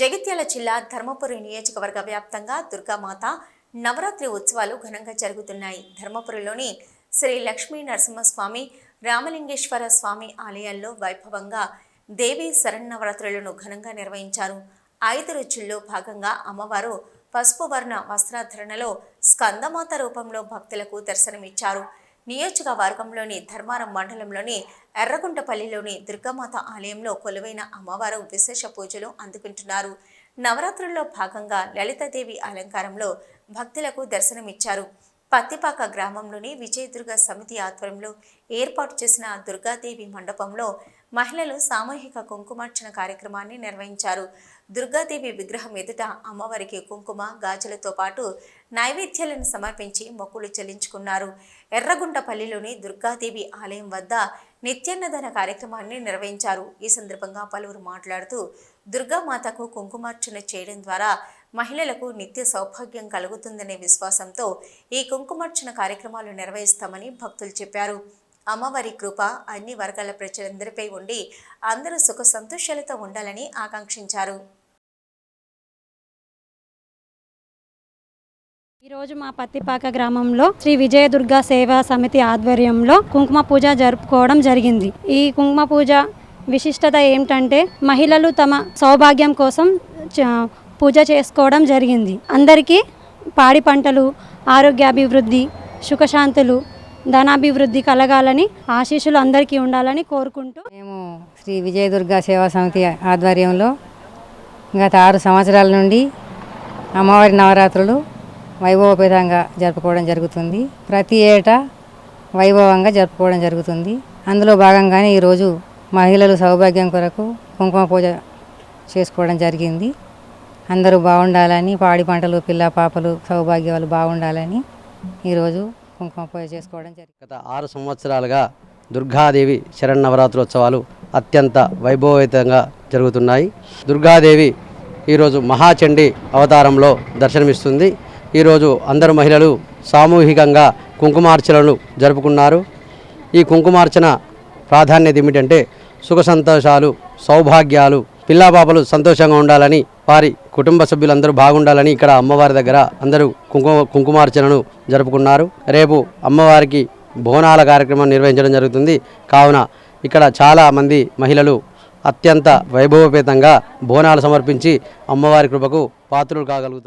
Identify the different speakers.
Speaker 1: జగిత్యాల జిల్లా ధర్మపురి నియోజకవర్గ వ్యాప్తంగా దుర్గామాత నవరాత్రి ఉత్సవాలు ఘనంగా జరుగుతున్నాయి. ధర్మపురిలోని శ్రీ లక్ష్మీ నరసింహస్వామి రామలింగేశ్వర స్వామి ఆలయాల్లో వైభవంగా దేవి శరన్నవరాత్రులను ఘనంగా నిర్వహించారు. ఐదు రుచుల్లో భాగంగా అమ్మవారు పసుపు వర్ణ వస్త్రాధరణలో స్కందమాత రూపంలో భక్తులకు దర్శనమిచ్చారు. నియోజకవర్గంలోని ధర్మారం మండలంలోని ఎర్రగుంటపల్లిలోని దుర్గామాత ఆలయంలో కొలువైన అమ్మవారు విశేష పూజలు అందుకుంటున్నారు. నవరాత్రుల్లో భాగంగా లలితాదేవి అలంకారంలో భక్తులకు దర్శనమిచ్చారు. పత్తిపాక గ్రామంలోని విజయదుర్గ సమితి ఆధ్వర్యంలో ఏర్పాటు చేసిన దుర్గాదేవి మండపంలో మహిళలు సామూహిక కుంకుమార్చన కార్యక్రమాన్ని నిర్వహించారు. దుర్గాదేవి విగ్రహం ఎదుట అమ్మవారికి కుంకుమ గాజులతో పాటు నైవేద్యాలను సమర్పించి మొక్కులు చెల్లించుకున్నారు. ఎర్రగుంటపల్లిలోని దుర్గాదేవి ఆలయం వద్ద నిత్యాన్నదాన కార్యక్రమాన్ని నిర్వహించారు. ఈ సందర్భంగా పలువురు మాట్లాడుతూ దుర్గామాతకు కుంకుమార్చన చేయడం ద్వారా మహిళలకు నిత్య సౌభాగ్యం కలుగుతుందనే విశ్వాసంతో ఈ కుంకుమార్చన కార్యక్రమాలు నిర్వహిస్తామని భక్తులు చెప్పారు. అమ్మవారి కృప అన్ని వర్గాల ప్రజలందరిపై ఉండి అందరూ సుఖ సంతోషాలతో ఉండాలని ఆకాంక్షించారు.
Speaker 2: ఈరోజు మా పత్తిపాక గ్రామంలో శ్రీ విజయదుర్గ సేవా సమితి ఆధ్వర్యంలో కుంకుమ పూజ జరుపుకోవడం జరిగింది. ఈ కుంకుమ పూజ విశిష్టత ఏమిటంటే మహిళలు తమ సౌభాగ్యం కోసం పూజ చేసుకోవడం జరిగింది. అందరికీ పాడి పంటలు ఆరోగ్యాభివృద్ధి సుఖశాంతులు ధనాభివృద్ధి కలగాలని ఆశీస్సులు అందరికీ ఉండాలని కోరుకుంటూ
Speaker 3: మేము శ్రీ విజయదుర్గ సేవా సమితి ఆధ్వర్యంలో గత ఆరు సంవత్సరాల నుండి అమ్మవారి నవరాత్రులు వైభవపేతంగా జరుపుకోవడం జరుగుతుంది. ప్రతి ఏటా వైభవంగా జరుపుకోవడం జరుగుతుంది. అందులో భాగంగానే ఈరోజు మహిళలు సౌభాగ్యం కొరకు కుంకుమ పూజ చేసుకోవడం జరిగింది. అందరూ బాగుండాలని పాడి పంటలు పిల్ల పాపలు సౌభాగ్యాలు బాగుండాలని ఈరోజు కుంకుమ పూజ చేసుకోవడం జరిగింది.
Speaker 4: గత ఆరు సంవత్సరాలుగా దుర్గాదేవి శరన్నవరాత్రోత్సవాలు అత్యంత వైభవయుతంగా జరుగుతున్నాయి. దుర్గాదేవి ఈరోజు మహాచండి అవతారంలో దర్శనమిస్తుంది. ఈరోజు అందరు మహిళలు సామూహికంగా కుంకుమార్చనలు జరుపుకున్నారు. ఈ కుంకుమార్చన ప్రాధాన్యత ఏమిటంటే సుఖ సంతోషాలు సౌభాగ్యాలు పిల్లాపాపలు సంతోషంగా ఉండాలని వారి కుటుంబ సభ్యులందరూ బాగుండాలని ఇక్కడ అమ్మవారి దగ్గర అందరూ కుంకుమ కుంకుమార్చనను జరుపుకున్నారు. రేపు అమ్మవారికి బోనాల కార్యక్రమం నిర్వహించడం జరుగుతుంది. కావున ఇక్కడ చాలా మంది మహిళలు అత్యంత వైభవపేతంగా బోనాలు సమర్పించి అమ్మవారి కృపకు పాత్రులు కాగలుగుతారు.